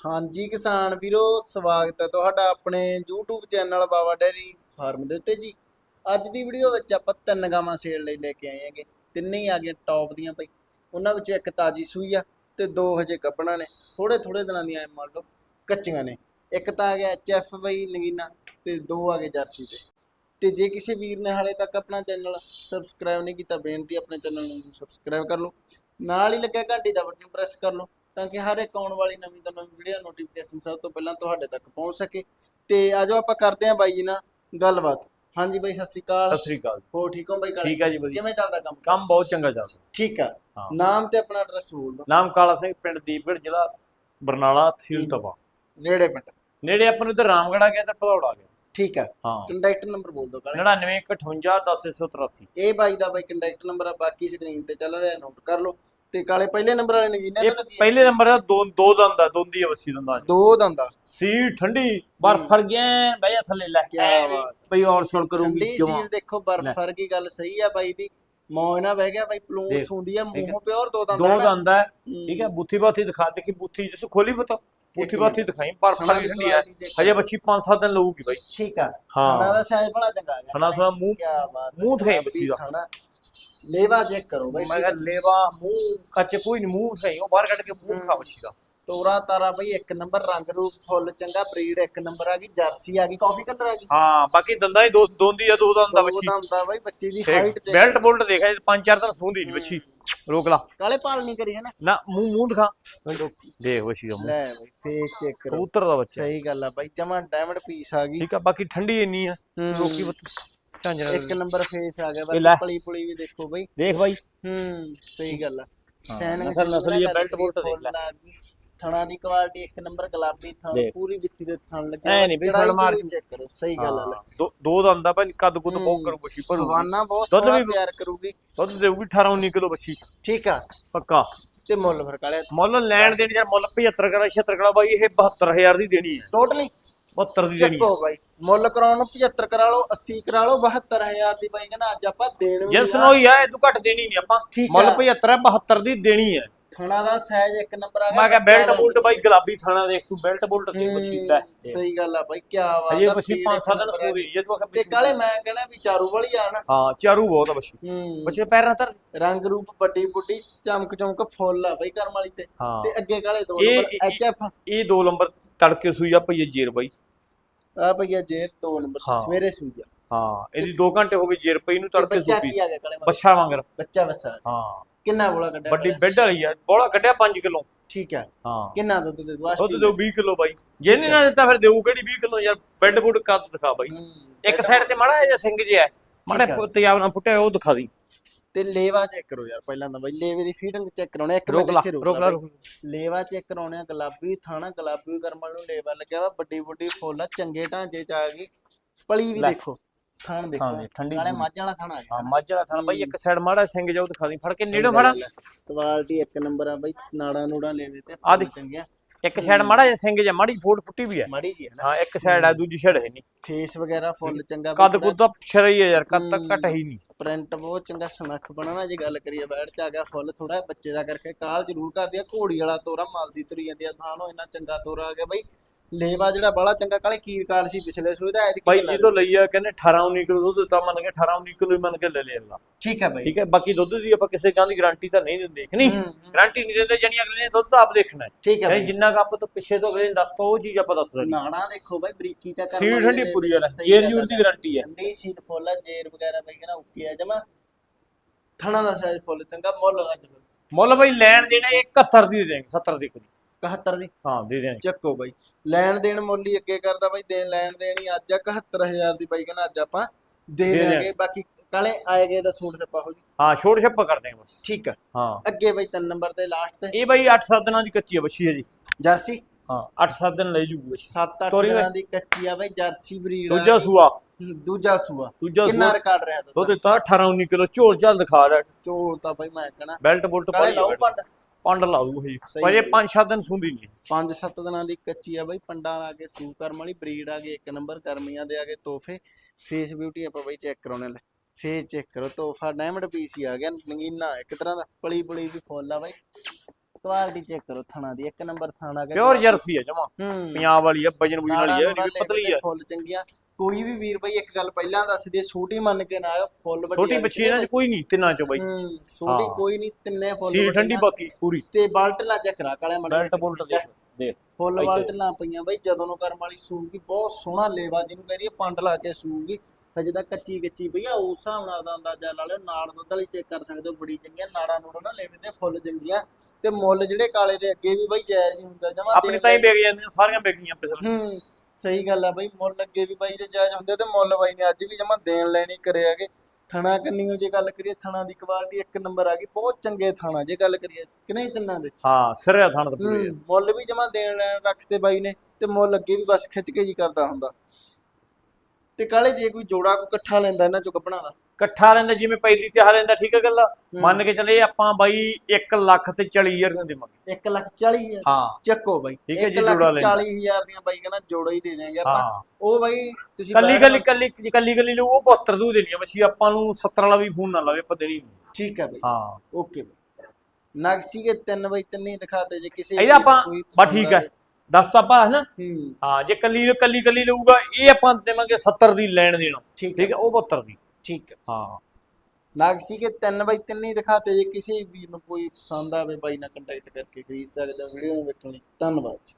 ਹਾਂਜੀ ਕਿਸਾਨ ਵੀਰੋ, ਸਵਾਗਤ ਹੈ ਤੁਹਾਡਾ ਆਪਣੇ YouTube channel Baba dairy farm ਦੇ ਉੱਤੇ ਜੀ। ਅੱਜ ਦੀ ਵੀਡੀਓ ਵਿੱਚ ਆਪਾਂ ਤਿੰਨ ਗਾਵਾਂ ਸੇਲ ਲਈ ਲੈ ਕੇ ਆਏ ਹਾਂਗੇ। ਤਿੰਨੇ ਹੀ ਆ ਗਏ ਟੌਪ ਦੀਆਂ ਬਈ। ਉਹਨਾਂ ਵਿੱਚੋਂ ਇੱਕ ਤਾਜੀ ਸੂਈ ਆ ਤੇ ਦੋ ਹਜੇ ਗੱਭਣਾ ਨੇ। ਥੋੜੇ ਥੋੜੇ ਦਿਨਾਂ ਦੀਆਂ ਐ ਮੰਨ ਲਓ ਕੱਚੀਆਂ ਨੇ। ਇੱਕ ਤਾਂ ਆ ਗਿਆ ਐਚਐਫ ਬਈ ਨਗੀਨਾ ਤੇ ਦੋ ਆ ਗਏ ਜਰਸੀ ਤੇ ਤੇ ਜੇ ਕਿਸੇ ਵੀਰ ਨੇ ਹਾਲੇ ਤੱਕ ਆਪਣਾ ਚੈਨਲ ਸਬਸਕ੍ਰਾਈਬ ਨਹੀਂ ਕੀਤਾ, ਬੇਨਤੀ ਆਪਣੇ ਚੈਨਲ ਨੂੰ ਸਬਸਕ੍ਰਾਈਬ ਕਰ ਲਓ। ਨਾਲ ਹੀ ਲੱਗਿਆ ਘੰਟੀ ਦਾ ਬਟਨ ਪ੍ਰੈਸ ਕਰ ਲਓ। ਤਾਂ ਕਿ ਹਰ ਇੱਕ ਆਉਣ ਵਾਲੀ ਨਵੀਂ ਤੋਂ ਨਵੀਂ ਵੀਡੀਓ ਨੋਟੀਫਿਕੇਸ਼ਨ ਸਭ ਤੋਂ ਪਹਿਲਾਂ ਤੁਹਾਡੇ ਤੱਕ ਪਹੁੰਚ ਸਕੇ। ਤੇ ਆਜੋ ਆਪਾਂ ਕਰਦੇ ਹਾਂ ਬਾਈ ਜੀ ਨਾਲ ਗੱਲਬਾਤ। ਹਾਂਜੀ ਬਾਈ ਸਤਿ ਸ਼੍ਰੀ ਅਕਾਲ। ਸਤਿ ਸ੍ਰੀ ਅਕਾਲ। ਹੋ ਠੀਕ ਹੋ ਬਾਈ ਕਾਲੇ? ਠੀਕ ਹੈ ਜੀ ਵਧੀਆ। ਕਿਵੇਂ ਚੱਲਦਾ ਕੰਮ? ਕੰਮ ਬਹੁਤ ਚੰਗਾ ਚੱਲਦਾ। ਠੀਕ ਆ। ਨਾਮ ਤੇ ਆਪਣਾ ਐਡਰੈਸ ਬੋਲ ਦਿਓ। ਨਾਮ ਕਾਲਾ ਸਿੰਘ ਪਿੰਡ ਦੀਪਗੜ ਜ਼ਿਲ੍ਹਾ ਬਰਨਾਲਾ ਤਹਿਸੀਲ ਤਪਾ ਨੇੜੇ ਪਿੰਡ। ਨੇੜੇ ਆਪਾਂ ਨੂੰ ਇੱਧਰ ਰਾਮਗੜਾ ਗਿਆ ਤੇ ਭਦੌੜ ਆ ਗਿਆ। ਠੀਕ ਆ। ਕੰਟੈਕਟ ਨੰਬਰ ਬੋਲ ਦਿਓ ਕਾਲੇ। 9958 ਇਹ ਬਾਈ ਦਾ ਬਾਈ ਕੰਟੈਕਟ ਨੰਬਰ ਆ ਬਾਕੀ ਸਕਰੀਨ ਤੇ ਚੱਲ ਰਿਹਾ ਨੋਟ ਕਰ ਲਓ। ਤੇ ਕਾਲੇ ਪਹਿਲੇ ਨੰਬਰ ਵਾਲੇ ਨਗੀਨੇ ਇਹ ਤੋਂ ਲੱਗੀ ਆ। ਪਹਿਲੇ ਨੰਬਰ ਦਾ ਦੋ ਦੋ ਦੰਦ ਆ ਦੋਂਦੀ ਅਵਸੀ ਦੰਦਾ ਦੋ ਦੰਦਾ ਸੀ ਠੰਡੀ ਬਰਫ ਫਰ ਗਿਆ ਬਈ ਥੱਲੇ ਲੈ ਕਿਆ ਐਵੇਂ ਬਾਤ। ਬਈ ਔਰ ਛੋੜ ਕਰੂੰਗੀ ਠੰਡੀ ਸੀਲ ਦੇਖੋ ਬਰਫ ਲੈ। ਵਰਗੀ ਗੱਲ ਸਹੀ ਆ ਬਾਈ ਦੀ ਮੌਜ ਨਾ ਬਹਿ ਗਿਆ ਬਾਈ ਪਲੂਸ ਦੇਖ, ਹੁੰਦੀ ਆ ਠੀਕ ਆ। ਮੂੰਹ ਪਿਓਰ ਦੋ ਦੰਦ ਦੋ ਦੰਦ ਹੂੰ। ਠੀਕ ਹੈ ਬੁੱਥੀ ਬਾਥੀ ਦਿਖਾ ਦੇਖੀ ਬੁੱਥੀ ਜਿਸ ਖੋਲੀ ਬਤਾ ਬੁੱਥੀ। ਬਾਥੀ ਦਿਖਾਈ ਬਰਫ ਵੀ ਠੰਡੀ ਦੇਖੋ। ਹਜੇ ਬੱਚੀ 5-7 ਦਿਨ ਲਊਗੀ ਬਾਈ ਠੀਕ ਆ ਹਾਂ। ਖਾਣਾ ਦਾ ਸਾਈਜ਼ ਬੜਾ ਚੰਗਾ ਆ ਗਿਆ ਖਾਣਾ ਥੋੜਾ ਮੂੰਹ ਕੀ ਬਾਤ। ਮੂੰਹ ਦਿਖਾਈ ਬੱਚੀ ਦਾ। ਲੇਵਾ ਚੈੱਕ ਕਰੋ ਬਾਈ ਮੈਂ ਕਿਹਾ ਲੇਵਾ ਮੂੰਹ ਕੱਚ ਕੋਈ ਨਹੀਂ ਮੂੰਹ ਸਹੀ ਉਹ ਬਾਹਰ ਕੱਢ ਕੇ ਮੂੰਹ ਖਾ ਬੱਚੀ ਦਾ ਤੋਰਾ ਤਾਰਾ ਬਈ ਇੱਕ ਨੰਬਰ ਰੰਗ ਰੂਪ ਫੁੱਲ ਚੰਗਾ ਬਰੀਡ ਇੱਕ ਨੰਬਰ ਆ ਗਈ ਜਰਸੀ ਆ ਗਈ ਕਾਫੀ ਕਲਰ ਆ ਗਈ ਹਾਂ ਬਾਕੀ ਦੰਦਾਂ ਹੀ ਦੋ ਦੋਂਦੀ ਆ ਦੋ ਦੰਦ ਬੱਚੀ ਦੰਦ ਆ ਬਾਈ ਬੱਚੇ ਦੀ ਹਾਈਟ ਤੇ ਬੈਲਟ ਬੁਲਟ ਦੇਖਿਆ ਪੰਜ ਚਾਰ ਦਿਨ ਸੌਂਦੀ ਨਹੀਂ ਬੱਚੀ ਰੋਕ ਲਾ ਕਾਲੇ ਪਾਲ ਨਹੀਂ ਕਰੀ ਹੈ ਨਾ ਨਾ ਮੂੰਹ ਮੂੰਹ ਦਿਖਾ ਦੇਖ ਬੱਚੀ ਦਾ ਮੂੰਹ ਲੈ ਬਾਈ ਫੇਸ ਚੈੱਕ ਕਰੋ ਕਬੂਤਰ ਦਾ ਬੱਚਾ ਸਹੀ ਗੱਲ ਆ ਬਾਈ ਜਮਾ ਡਾਇਮੰਡ ਪੀਸ ਆ ਗਈ ਠੀਕ ਆ ਬਾਕੀ ਠੰਡੀ ਇੰਨੀ ਆ ਹੂੰ। ਰੋਕੀ ਝਾਂਜਰਾ ਇੱਕ ਨੰਬਰ ਫੇਸ ਆ ਗਿਆ ਇਹ ਲੈ। ਬਾਈ ਪਲੀ ਪੁਲੀ ਵੀ ਦੇਖੋ ਬਾਈ। ਦੇਖ ਬਾਈ। ਹੂੰ ਸਹੀ ਗੱਲ ਆ। ਸੈਨਿਕ ਨਸਲ- ਨਸਲੀ ਉਹਦਾ ਬੈਲਟ ਬੁਲਟ ਦੇਖ ਲੈ। ਥਣਾ ਦੀ ਕੁਆਲਿਟੀ ਇੱਕ ਨੰਬਰ ਗੁਲਾਬੀ ਥਣ ਦੇਖ। ਪੂਰੀ ਵਿੱਤੀ ਦੇ ਥਣ ਲੱਗਿਆ ਐ ਨੀ ਬਈ ਚੜਾਈ ਫਲ ਮਾਰ ਚੜੂਈ ਚੈੱਕ ਕਰੋ ਸਹੀ ਗੱਲ ਆ ਲੈ ਹਾਂ, ਦੋ ਦੋ ਦੰਦ ਆ ਭਾਈ ਕੱਦ ਕੁੱਦ ਬਹੁਤ। ਕਰੂ ਬੱਚੀ ਭਰੂ ਹਵਾਨਾ ਬਹੁਤ ਦੁੱਧ ਸੋਹਣਾ ਵੀ- ਤਿਆਰ ਕਰੂਗੀ। ਦੁੱਧ ਦੇਊਗੀ 18 19 ਕਿਲੋ ਬੱਚੀ ਠੀਕ ਆ। ਪੱਕਾ। ਤੇ ਮੁੱਲ ਫਿਰ ਕਾਲਿਆ। ਮੁੱਲ ਲੈਣ ਦੇਣ ਯਾਰ ਮੁੱਲ 75 ਕਰਾ 76 ਕਰਾ ਬਾਈ ਇਹ 72000 ਦੀ ਦੇਣੀ ਹੈ। ਟੋਟਲੀ 72 ਦੀ ਦੇਣੀ ਹੈ ਚੱਕੋ ਬਾਈ ਮੁੱਲ ਕਰਾਉਣ ਨੂੰ 75 ਕਰਾ ਲਓ 80 ਕਰਾ ਲਓ 72000 ਦੀ ਬਾਈ ਕਹਿੰਦਾ ਅੱਜ ਆਪਾਂ ਦੇਣ ਵੀ ਜਿਸ। ਨੂੰ ਹੋਈ ਆ ਇਹ ਤੋਂ ਘੱਟ ਦੇਣੀ ਨਹੀਂ ਆਪਾਂ ਠੀਕ ਮੁੱਲ ਆ। 75 ਹੈ 72 ਦੀ ਦੇਣੀ ਹੈ ਥਣਾ ਦਾ ਸਾਈਜ਼ ਇੱਕ ਨੰਬਰ ਆ ਗਿਆ ਮੈਂ ਕਿਹਾ ਬੈਲਟ ਬੱਚਾ ਬੁਲਟ ਬਾਈ ਗੁਲਾਬੀ ਥਾਣਾ ਦੇਖ ਤੂੰ ਬੈਲਟ ਬੁਲਟ ਹੂੰ, ਮਸ਼ੀਨ ਸਹੀ ਗੱਲ ਆ ਬਾਈ ਕੀ ਬਾਤ ਹਜੇ ਆ, ਬੱਚੀ ਭੀੜ 5-7 ਦਿਨ ਸੂਰੀ ਜੇ। ਤੂੰ ਆਖਿਆ ਤੇ ਬੱਚੀ- ਕਾਲੇ ਮੈਂ ਕਹਿੰਦਾ ਵੀ ਚਾਰੂ ਵਾਲੀ ਆ ਨਾ। ਹਾਂ ਚਾਰੂ ਬਹੁਤ ਆ ਬੱਚੀ ਹੂੰ। ਬੱਚੇ ਪੈਰਾਂ ਤਰ ਰੰਗ ਰੂਪ ਵੱਡੀ ਬੁੱਢੀ ਚਮਕ ਚਮਕ ਫੁੱਲ ਆ ਬਾਈ ਕਰਮ ਵਾਲੀ ਤੇ। ਤੇ ਅੱਗੇ ਕਾਲੇ ਦੋ ਇਹ- ਨੰਬਰ ਇਹ- ਐਚਐਫ ਇਹ ਦੋ ਨੰਬਰ ਤੜਕੇ ਸੂਈ ਆ ਪਈਏ ਜੇਰ ਬਾਈ। ਆ ਭਈਆ ਜੇਰ ਦੋ ਨੰਬਰ। ਸਵੇਰੇ ਸੂਈ ਆ। ਹਾਂ ਇਹਦੀ 2 ਘੰਟੇ ਹੋ ਗਏ ਜੇਰ ਪਈ ਨੂੰ ਤੜਕੇ ਬੱਚਾ ਸੂਈ। ਕੀ ਆ ਗਿਆ ਕਾਲੇ? ਬੱਛਾ ਵਾਂਗਰ ਬੱਚਾ ਵਸਾ। ਹਾਂ। ਕਿੰਨਾ ਬੋਲਾ ਕੱਢਿਆ ਵੱਡੀ? ਬੈੱਡ ਵਾਲੀ ਆ ਬੋਲਾ ਕੱਢਿਆ 5 ਕਿਲੋ। ਠੀਕ ਆ ਹਾਂ। ਕਿੰਨਾ ਦੁੱਧ ਦੇ ਦੂ? ਦੁੱਧ ਦਿਓ 20 ਕਿਲੋ ਬਾਈ। ਜਿਹਨੇ ਨਾ ਦਿੱਤਾ ਫਿਰ ਦੇਊ ਕਿਹੜੀ 20 ਕਿਲੋ? ਯਾਰ ਬੈੱਡ ਬੁੱਡ ਕੱਦ ਦਿਖਾ ਬਾਈ। ਇੱਕ ਸਾਈਡ ਤੇ ਮਾੜਾ ਜਿਹਾ ਸਿੰਘ ਜਿਹਾ ਮਾੜਾ। ਤਿਆਬ ਨਾਲ ਫੁੱਟਿਆ ਉਹ ਦਿਖਾ ਦੀ। ਤੇ ਲੇਵਾ ਚੈੱਕ ਕਰੋ ਯਾਰ ਪਹਿਲਾਂ ਤਾਂ ਬਾਈ ਲੇਵੇ ਦੀ ਫੀਡਿੰਗ ਚੈੱਕ ਕਰਾਉਣੇ ਇੱਕ ਰੋਕ ਮਿੰਟ ਲਾ ਇੱਥੇ ਰੋਕ ਲਾ। ਲੇਵਾ ਚੈੱਕ ਕਰਾਉਣੇ ਆ ਗੁਲਾਬੀ ਥਾਣਾ ਗੁਲਾਬੀ ਕਰਮਲ ਨੂੰ ਲੇਵਾ ਲੱਗਿਆ ਵਾ ਵੱਡੀ ਵੱਡੀ ਫੁੱਲ ਚੰਗੇ ਢਾਂਚੇ ਚ ਆ ਗਈ। ਪਲੀ ਵੀ। ਦੇਖੋ। ਥਾਣ ਦੇਖੋ। ਹਾਂ ਜੀ, ਠੰਡੀ ਨਾਲੇ। ਮੱਝ ਵਾਲਾ ਥਾਣਾ ਆ ਗਿਆ। ਹਾਂ ਮੱਝ ਵਾਲਾ ਥਾਣਾ। ਬਾਈ ਇੱਕ ਸਾਈਡ ਮਾੜਾ ਸਿੰਘ ਜਾਊ ਦਿਖਾ ਦੀ ਫੜ ਕੇ ਨੇੜੇ ਫੜਾ। ਕੁਆਲਿਟੀ ਇੱਕ ਨੰਬਰ ਆ ਬਾਈ ਨਾੜਾ ਨੂੜਾ ਲੈਵੇ ਤੇ ਆ ਦੇਖ। ਚੰਗਿਆ। ਇੱਕ ਸਾਈਡ ਮਾੜਾ ਜਿਹਾ ਸਿੰਘ ਜਿਹਾ ਮਾੜੀ ਫੋਟ ਫੁੱਟੀ ਵੀ ਹੈ ਮਾੜੀ ਜੀ ਹੈ ਨਾ। ਹਾਂ ਇੱਕ ਸਾਈਡ ਆ ਦੂਜੀ ਸਾਈਡ ਹੈ ਨਹੀਂ। ਫੇਸ ਵਗੈਰਾ ਫੁੱਲ ਚੰਗਾ ਕੱਦ ਕੁੱਦ ਸ਼ਰਈ ਹੈ ਯਾਰ ਕੱਦ ਤੱਕ ਘਟ ਹੀ ਨਹੀਂ। ਪ੍ਰਿੰਟ ਬਹੁਤ ਚੰਗਾ ਸੁਨੱਖ ਬਣਾਣਾ ਜੇ ਗੱਲ ਕਰੀਏ ਬੈਠ ਚ ਆ ਗਿਆ ਫੁੱਲ ਥੋੜਾ ਬੱਚੇ ਦਾ ਕਰਕੇ ਕਾਲ ਜ਼ਰੂਰ ਕਰਦੀ ਆ। ਘੋੜੀ ਵਾਲਾ ਤੋਰਾ ਮਲਦੀ ਤੁਰੀ ਜਾਂਦੀ ਆ ਥਾਣੋ ਇੰਨਾ ਚੰਗਾ ਤੋਰਾ ਆ ਗਿਆ ਬਾਈ। ਲੇਵਾ ਜਿਹੜਾ ਬੜਾ ਚੰਗਾ ਕਾਲੇ ਕੀਰ ਕਾਲ ਸੀ ਪਿਛਲੇ ਸੂਏ ਦਾ ਐਤਕੀ ਬਾਈ ਕਿੰਨਾ ਜੀ ਤੋਂ ਲਈ ਆ ਕਹਿੰਦੇ 18 19 ਕਿਲੋ ਦੁੱਧ ਦਿੱਤਾ ਮੰਨ ਕੇ 18 19 ਕਿਲੋ ਹੀ ਮੰਨ ਕੇ ਲੈ ਲਿਆ ਠੀਕ ਹੈ ਬਾਈ। ਠੀਕ ਹੈ ਬਾਕੀ ਦੁੱਧ ਦੀ ਆਪਾਂ ਕਿਸੇ ਗਾਂ ਦੀ ਗਾਰੰਟੀ ਤਾਂ ਨਹੀਂ ਦਿੰਦੇ ਕਿ ਨਹੀਂ। ਗਾਰੰਟੀ ਨਹੀਂ ਦਿੰਦੇ ਜਾਨੀ ਅਗਲੇ ਨੇ ਦੁੱਧ ਤਾਂ ਆਪ ਦੇਖਣਾ ਹੈ। ਠੀਕ ਹੈ ਬਾਈ। ਜਿੰਨਾ ਕੱਪ ਤੋਂ ਪਿੱਛੇ ਤੋਂ ਅਗਲੇ ਨੇ ਦੱਸਤਾ ਉਹ ਚੀਜ਼ ਆਪਾਂ ਦੱਸ ਰਹੇ ਨਾਣਾ ਦੇਖੋ ਬਾਈ ਬਰੀਕੀ ਚਾ ਕਰ ਸੀਲ ਠੰਡੀ ਪੂਰੀ ਵਾਲਾ ਜੇਰ ਜੂਰ ਦੀ ਗਾਰੰਟੀ ਹੈ। ਠੰਡੀ ਸੀਲ ਫੁੱਲ ਜੇਰ ਵਗੈਰਾ ਬਾਈ ਕਹਿੰਦਾ ਓਕੇ ਆ ਜਮਾ। ਥਣਾ ਦਾ ਸਾਈਜ਼ ਫੁੱਲ ਚੰਗਾ ਮੁੱਲ ਅੱਜ ਮੁੱਲ ਬਾਈ ਲੈਣ ਦੇਣਾ 71 ਦੀ ਦੇ ਦੇਣਗੇ 70 ਦੀ ਕੋਈ 71 ਦੀ? ਹਾਂ ਦੇ ਦੇਣਗੇ ਚੱਕੋ ਬਾਈ। ਲੈਣ ਦੇਣ ਮੁੱਲ ਹੀ ਅੱਗੇ ਕਰਦਾ ਬਾਈ ਦੇਣ ਲੈਣ ਦੇਣੀ ਅੱਜ ਆ 71000 ਦੀ ਬਾਈ ਕਹਿੰਦਾ ਅੱਜ ਆਪਾਂ ਦੇ ਦਿਆਂਗੇ। ਬਾਕੀ ਕਾਲੇ ਆਏ ਗਏ ਦਾ ਸੂਟ ਛੱਪਾ ਹੋ ਜੀ। ਹਾਂ ਛੋੜ ਛੱਪਾ ਕਰ ਦੇਣਗੇ ਬਸ। ਠੀਕ ਆ। ਹਾਂ। ਅੱਗੇ ਬਾਈ ਤਿੰਨ ਨੰਬਰ ਤੇ ਲਾਸਟ ਤੇ। ਇਹ ਬਾਈ 8-7 ਦਿਨਾਂ ਦੀ ਕੱਚੀ ਹੈ ਬੱਛੀ ਹੈ ਜੀ ਜਰਸੀ? ਹਾਂ 8-7 ਦਿਨ ਲੈ ਜੂਗੀ ਬੱਛੀ 7-8 ਤੋਰੀ ਦਿਨਾਂ ਦੀ ਕੱਚੀ ਆ ਬਾਈ ਜਰਸੀ ਬਰੀਡ ਆ। ਦੂਜਾ ਸੂਆ। ਦੂਜਾ ਸੂਆ। ਦੂਜਾ ਕਿੰਨਾ ਰਿਕਾਰਡ ਰਿਹਾ ਦੁੱਧ ਦੁੱਧ ਦਿੱਤਾ 18-19 ਕਿਲੋ। ਝੋਲ ਝਾਲ ਦਿਖਾ ਰਿਹਾ। ਚੋਲ ਤਾਂ ਬਾਈ ਮੈਂ ਕਹਣਾ। ਬੈਲਟ ਬੁਲਟ ਪਾਈ ਲਾਉ ਪੰਡ ਪੰਡ ਲਾ ਦੂ ਇਹ ਸਹੀ ਪਰ ਇਹ ਹੈ। 5-7 ਦਿਨ ਸੁੰਦੀ ਨਹੀਂ। 5-7 ਦਿਨਾਂ ਦੀ ਕੱਚੀ ਆ ਬਾਈ ਪੰਡਾਂ ਆ ਕੇ ਸੂ ਕਰਮ ਵਾਲੀ ਬਰੀਡ ਆ ਗਈ ਇੱਕ ਨੰਬਰ ਗਰਮੀਆਂ ਦੇ ਆ ਗਏ ਤੋਹਫੇ। ਫੇਸ ਬਿਊਟੀ ਆਪਾਂ ਬਾਈ ਚੈੱਕ ਕਰਾਉਣੇ ਲੈ ਫੇਸ ਚੈੱਕ ਕਰੋ ਤੋਹਫਾ ਡਾਇਮੰਡ ਪੀਸ ਹੀ ਆ ਗਿਆ ਨਗੀਨਾ ਇੱਕ ਤਰ੍ਹਾਂ ਦਾ ਪਲੀ ਪੁਲੀ ਵੀ ਫੁੱਲ ਆ ਬਾਈ। ਕੁਆਲਿਟੀ ਚੈੱਕ ਕਰੋ ਥਣਾ ਦੀ ਇੱਕ ਨੰਬਰ ਥਾਣਾ ਗਾ ਪਿਓਰ ਜਰਸੀ ਹੈ ਜਮਾ। ਹੂੰ। ਪੰਜਾਬ ਵਾਲੀ ਆ ਵਜਨ ਬੁਜਨ ਵਾਲੀ ਹੈ ਇਹ ਪਤਲੀ ਹੈ ਫੁੱਲ ਚੰਗੀਆਂ। ਕੋਈ ਵੀ ਵੀਰ ਬਈ ਇੱਕ ਗੱਲ ਪਹਿਲਾਂ ਦੱਸ ਦੇ ਛੋਟੀ ਮੰਨ ਕੇ ਨਾ ਆਇਓ ਫੁੱਲ ਵੱਡੀ ਛੋਟੀ ਬੱਚੀ ਇਹਨਾਂ ਚ ਕੋਈ ਨਹੀਂ ਤਿੰਨਾਂ ਚੋਂ ਬਾਈ। ਹੂੰ ਛੋਟੀ ਹਾਂ। ਕੋਈ ਨਹੀਂ ਤਿੰਨੇ ਫੁੱਲ ਸੀਲ ਠੰਡੀ। ਬਾਕੀ ਪੂਰੀ। ਤੇ ਬਾਲਟ ਲਾ ਚੱਕਰਾ ਕਾਲੇ ਮੜੇ ਬੈਲਟ ਬੁਲਟ ਦੇਖ ਦੇਖ ਫੁੱਲ। ਬਾਲਟ ਲਾ ਪਈਆਂ ਬਈ ਜਦੋਂ ਨੂੰ ਕਰਮ ਵਾਲੀ ਸੂਗੀ ਬਹੁਤ ਸੋਹਣਾ ਲੇਵਾ ਜਿਹਨੂੰ ਕਹਿੰਦੀ ਆ ਪੰਡ ਲਾ ਕੇ ਸੂਗੀ। ਹਜੇ ਤਾਂ ਕੱਚੀ ਕੱਚੀ ਪਈ ਆ ਉਸ ਹਿਸਾਬ ਨਾਲ ਦਾ ਅੰਦਾਜ਼ਾ ਲਾ ਲਿਓ ਨਾੜ ਦੁੱਧ ਵਾਲੀ ਚੈੱਕ ਕਰ ਸਕਦੇ ਹੋ ਬੜੀ ਚੰਗੀਆਂ ਨਾੜਾਂ ਨੂੜਾਂ ਨਾ ਲੈਵੇ ਤੇ ਫੁੱਲ ਚੰਗੀਆਂ। ਤੇ ਮੁੱਲ ਜਿਹੜੇ ਕਾਲੇ ਦੇ ਅੱਗੇ ਵੀ ਬਈ ਜਾਇਜ਼ ਹੀ ਹੁੰਦਾ ਜਮਾ ਆਪਣੀ ਤਾਂ ਹੀ ਵਿਕ ਜਾਂਦੀਆਂ ਸਾਰੀਆਂ ਵਿਕ ਗਈਆਂ ਪਿਛਲੇ ਹੂੰ ਸਹੀ ਗੱਲ ਆ ਬਈ ਮੁੱਲ ਅੱਗੇ ਵੀ ਬਾਈ ਦੇ ਜਾਇਜ਼ ਹੁੰਦੇ ਤੇ ਮੁੱਲ ਬਾਈ ਨੇ ਅੱਜ ਵੀ ਜਮਾ ਦੇਣ ਲੈਣੀ ਕਰੇ ਹੈਗੇ। ਥਣਾ ਕੰਨੀਓ ਜੇ ਗੱਲ ਕਰੀਏ ਥਣਾ ਦੀ ਕੁਆਲਿਟੀ ਇੱਕ ਨੰਬਰ ਆ ਗਈ ਬਹੁਤ ਚੰਗੇ ਥਾਣਾ ਜੇ ਗੱਲ ਕਰੀਏ ਕਿ ਨਹੀਂ ਤਿੰਨਾਂ ਦੇ? ਹਾਂ ਸਿਰਿਆ ਥਣ ਤਾਂ ਪੂਰੀ ਮੁੱਲ ਵੀ ਜਮਾ ਦੇਣ ਲੈਣ ਰੱਖਦੇ ਬਾਈ ਨੇ ਤੇ ਮੁੱਲ ਅੱਗੇ ਵੀ ਬਸ ਖਿੱਚ ਕੇ ਜੀ ਕਰਦਾ ਹੁੰਦਾ। ਤੇ ਕਾਲੇ ਜੇ ਕੋਈ ਜੋੜਾ ਕੋਈ ਇਕੱਠਾ ਲੈਂਦਾ ਇਹਨਾਂ ਚੋਂ ਕੱਪਣਾ ਦਾ ਇਕੱਠਾ ਲੈਂਦਾ ਜਿਵੇਂ ਪਹਿਲੀ ਤੇ ਲੈਂਦਾ ਠੀਕ ਹੈ ਗੱਲ? ਮੰਨ ਕੇ ਚੱਲੇ ਆਪਾਂ ਬਾਈ 1 ਲੱਖ ਤੇ 40 ਹਜ਼ਾਰ ਦੇ ਦੇਵਾਂਗੇ। 1 ਲੱਖ 40 ਹਜ਼ਾਰ। ਹਾਂ। ਚੱਕੋ ਬਾਈ। ਠੀਕ ਹੈ, ਜੇ ਲੱਖ ਜੋੜਾ ਲੈਂਦਾ। 40 ਹਜ਼ਾਰ ਦੀਆਂ ਬਾਈ ਕਹਿੰਦਾ ਜੋੜਾ ਹੀ ਦੇ ਜਾਵਾਂਗੇ ਆਪਾਂ। ਉਹ ਬਾਈ ਤੁਸੀਂ ਕੱਲੀ ਕੱਲੀ ਕੱਲੀ ਕੱਲੀ ਕੱਲੀ ਲਊ ਉਹ 72 ਦੂ ਦੇਣੀ ਆ ਮੱਛੀ ਆਪਾਂ ਨੂੰ 70 ਵਾਲਾ ਵੀ ਫੋਨ ਨਾ ਲਾਵੇ ਆਪਾਂ ਦੇਣੀ ਠੀਕ ਹੈ ਬਾਈ। ਹਾਂ। ਓਕੇ ਬਾਈ। ਨਕਸੀ ਕੇ ਤਿੰਨ ਬਾਈ ਤਿੰਨ ਹੀ ਦਿਖਾਤੇ ਜੇ ਕਿਸੇ ਇਹਦਾ ਆਪਾਂ ਪਸੰਦ ਠੀਕ ਹੈ। ਦੱਸ ਤਾਂ ਆਪਾਂ ਹੈ। ਨਾ ਹੂੰ ਜੇ ਕੱਲੀ ਕੱਲੀ ਕੱਲੀ ਲਊਗਾ ਇਹ ਆਪਾਂ ਦੇਵਾਂਗੇ 70 ਦੀ ਲੈਣ ਦੇਣਾ। ਠੀਕ ਹੈ। ਉਹ 72 ਦੀ। ਠੀਕ ਹੈ। ਹਾਂ। ਨਾਗਸੀ ਕੇ ਤਿੰਨ ਬਾਈ ਤਿੰਨ ਹੀ ਦਿਖਾਤੇ ਜੇ ਕਿਸੇ ਵੀਰ ਨੂੰ ਕੋਈ ਪਸੰਦ ਆਵੇ ਬਾਈ ਨਾਲ ਕੰਟੈਕਟ ਕਰਕੇ ਖਰੀਦ ਸਕਦਾ ਵੀਡੀਓ ਨੂੰ ਵੇਖਣ ਲਈ ਧੰਨਵਾਦ ਜੀ।